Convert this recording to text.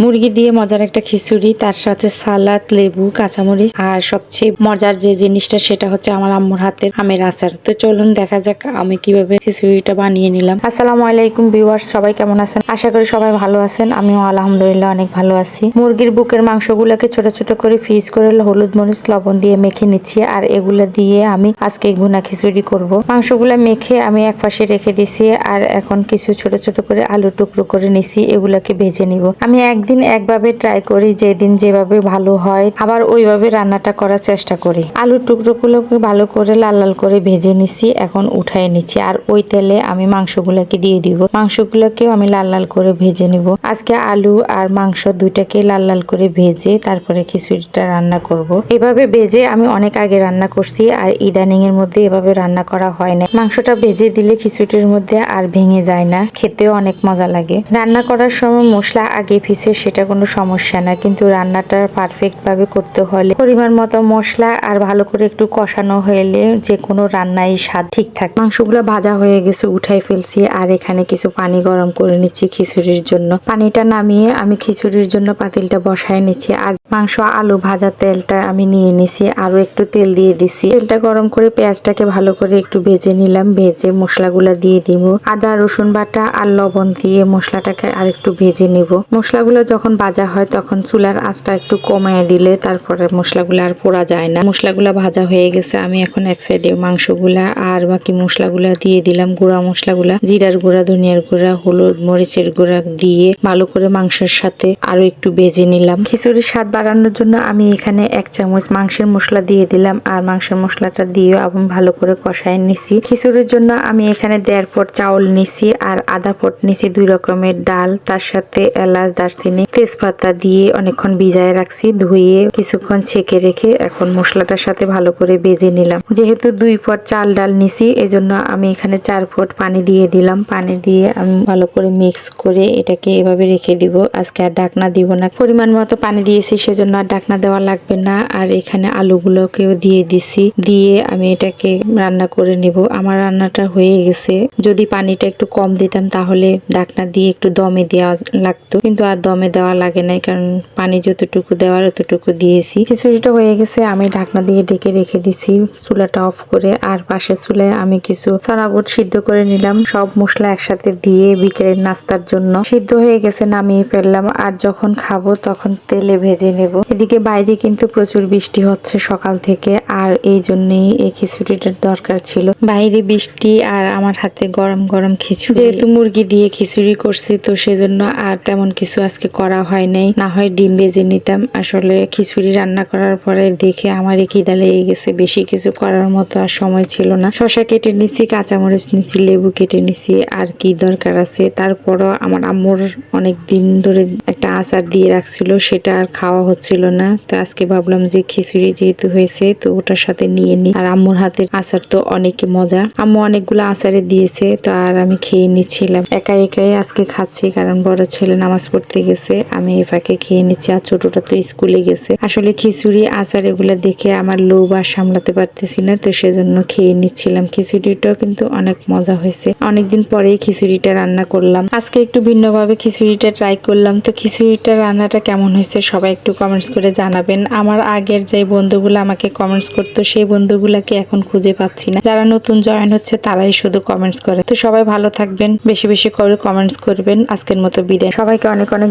মুরগি দিয়ে মজার একটা খিচুড়ি, তার সাথে সালাদ, লেবু, কাঁচামরিচ আর সবচেয়ে মজার যে জিনিসটা সেটা হচ্ছে আমার আম্মুর হাতের আমের আচার। তো চলুন দেখা যাক আমি কীভাবে খিচুড়িটা বানিয়ে নিলাম। আসসালামু আলাইকুম ভিউয়ার্স, সবাই কেমন আছেন? আশা করি সবাই ভালো আছেন, আমিও আলহামদুলিল্লাহ অনেক ভালো আছি। মুরগির বুকের মাংসগুলোকে ছোট ছোট করে ফ্রিজ করে হলুদ মরিচ, লবণ দিয়ে মেখে নিচ্ছি আর এগুলো দিয়ে আমি আজকে গুনা খিচুড়ি করব। মাংসগুলো মেখে আমি এক পাশে রেখে দিছি আর এখন কিছু ছোট ছোট করে আলু টুকরো করে নিছি, এগুলাকে ভেজে নিব। আমি একদিন একভাবে ট্রাই করি, যেদিন যেভাবে ভালো হয়, আবার ওইভাবে রান্নাটা করার চেষ্টা করি। আলুর টুকরোগুলোকে ভালো করে লাল লাল করে ভেজে নিছি, এখন উঠাই নিচ্ছি আর ওই তেলে আমি মাংসগুলোকে দিয়ে দিব। মাংসগুলোকেও আমি লাল লাল করে ভেজে নিব। আজকে আলু আর মাংস দুইটাকে লাল লাল করে ভেজে তারপরে খিচুড়িটা রান্না করব। এভাবে ভেজে আমি অনেক আগে রান্না করছি, আর ইদানিং এর মধ্যে এভাবে রান্না করা হয় না মাংসটা ভেজে দিলে খিচুড়ির মধ্যে আর ভেঙে যায় না, খেতেও অনেক মজা লাগে। রান্না করার সময় মশলা আগে পিছে সেটা কোনো সমস্যা না। কিন্তু রান্নাটা পারফেক্ট ভাবে করতে হলে পরিমাণ মতো মশলা আর ভালো করে একটু কষানো হলে যে কোনো রান্নাই স্বাদ ঠিকঠাক মাংসগুলো ভাজা হয়ে গেছে, উঠাই ফেলছি আর এখানে কিছু পানি গরম করে নিচ্ছি খিচুড়ির জন্য। পানিটা নামিয়ে আমি খিচুড়ির জন্য পাতিলটা বসায় নিচ্ছি আর মাংস আলু ভাজা তেলটা আমি নিয়ে নিছি আরও একটু তেল দিয়ে দিছি। তেলটা গরম করে পেঁয়াজটাকে ভালো করে একটু ভেজে নিলাম, ভেজে মশলাগুলো দিয়ে দিব। আদা, রসুন বাটা আর লবণ দিয়ে মশলাটাকে আর একটু ভেজে নিব। মশলাগুলো যখন ভাজা হয় তখন চুলার আঁচটা একটু কমায় দিলে তারপরে মশলাগুলো আর পোড়া যায় না। মশলাগুলো ভাজা হয়ে গেছে, আমি এখন এক সাইডে মাংসগুলা আর বাকি মশলাগুলা দিয়ে দিলাম, গুঁড়া মশলাগুলা, জিরার গুঁড়া, ধনিয়ার গুঁড়া, হলুদ মরিচের গুঁড়া দিয়ে ভালো করে মাংসের সাথে আরও একটু ভেজে নিলাম। খিচুড়ির স্বাদ বাড়ানোর জন্য আমি এখানে এক চামচ মাংসের মশলা দিয়ে দিলাম আর মাংসের মশলাটা দিয়ে আমি ভালো করে কষায় নিছি। খিচুড়ির জন্য আমি এখানে দেড় পট চাউল নিছি আর আধা পট নিছি দুই রকমের ডাল, তার সাথে এলাচ, দারচিনি তেজপাতা দিয়ে অনেকক্ষণ ভিজায় রাখছি, ধুয়ে কিছুক্ষণ ছেঁকে রেখে এখন মশলাটার সাথে ভালো করে বেজে নিলাম। যেহেতু দুই পট চাল ডাল নিছি, এজন্য আমি এখানে চার পট পানি দিয়ে দিলাম। পানি দিয়ে আমি ভালো করে মিক্স করে এটাকে এভাবে রেখে দিব। আজকে আর ডাকনা দিব না। পরিমাণ মতো পানি দিয়েছি, সেজন্য আর ডাকনা দেওয়া লাগবে না। আর এখানে আলুগুলোকেও দিয়ে দিছি। দিয়ে আমি এটাকে রান্না করে নিব। আমার রান্নাটা হয়ে গেছে। যদি পানিটা একটু কম দিতাম, তাহলে ডাকনা দিয়ে একটু দমে দেওয়া লাগতো। কিন্তু আর দমে দেওয়া লাগে নাই কারণ পানি যতটুকু দেওয়ার অতটুকু দিয়েছি। খিচুড়িটা হয়ে গেছে আমি ঢাকনা দিয়ে ঢেকে রেখে দিছি চুলাটা অফ করে আর পাশের চুলায় আমি কিছু চানাবুট সিদ্ধ করে নিলাম। সব মশলা একসাথে দিয়ে বিকেলের নাস্তার জন্য সিদ্ধ হয়ে গেছে নামিয়ে ফেললাম আর যখন খাব তখন তেলে ভেজে নেব। এদিকে বাইরে কিন্তু প্রচুর বৃষ্টি হচ্ছে সকাল থেকে আর এই জন্যই এই খিচুড়িটার দরকার ছিল। বাইরে বৃষ্টি আর আমার হাতে গরম গরম খিচুড়ি। যেহেতু মুরগি দিয়ে খিচুড়ি করছি তো সেজন্য আর তেমন কিছু আজকে করা হয় নাই। না হয় ডিম ভেজে নিতাম। আসলে খিচুড়ি রান্না করার পরে দেখে আমারই খিদা লেগে গেছে। বেশি কিছু করার মতো আর সময় ছিল না। শশা কেটে নিছি, কাঁচামরিচ নিছি, লেবু কেটে নিছি, আর কি দরকার আছে তারপরও আমার আম্মুর অনেক দিন ধরে একটা আচার দিয়ে রাখছিল, সেটা আর খাওয়া হচ্ছিল না। তো আজকে ভাবলাম যে খিচুড়ি যেহেতু হয়েছে, তো ওটার সাথে নিয়ে নি আর আম্মুর হাতের আচার তো অনেক মজা। আম্মু অনেকগুলো আচারে দিয়েছে, তো আর আমি খেয়ে নিচ্ছিলাম। একা একাই আজকে খাচ্ছি, কারণ বড় ছেলে নামাজ পড়তে গেছে। আমি এ ফাঁকে খেয়ে নিচ্ছি আর ছোটটা তো স্কুলে গেছে। আসলে খিচুড়ি, আচার এগুলো দেখে আমার লোভ আর সামলাতে পারতেছি না, তো সেজন্য খেয়ে নিচ্ছিলাম খিচুড়িটাও, কিন্তু অনেক মজা হয়েছে। অনেকদিন পরেই খিচুড়িটা রান্না করলাম। আজকে একটু ভিন্নভাবে খিচুড়িটা ট্রাই করলাম, তো খিচুড়িটা রান্নাটা কেমন হয়েছে সবাই একটু কমেন্টস করে জানাবেন। আমার আগের যে বন্ধুগুলো আমাকে কমেন্টস করতো, সেই বন্ধুগুলাকে এখন খুঁজে পাচ্ছি না। যারা নতুন জয়েন হচ্ছে, তারাই শুধু কমেন্টস করে। তো সবাই ভালো থাকবেন, বেশি বেশি করে কমেন্টস করবেন। আজকের মতো বিদায়। সবাইকে অনেক অনেক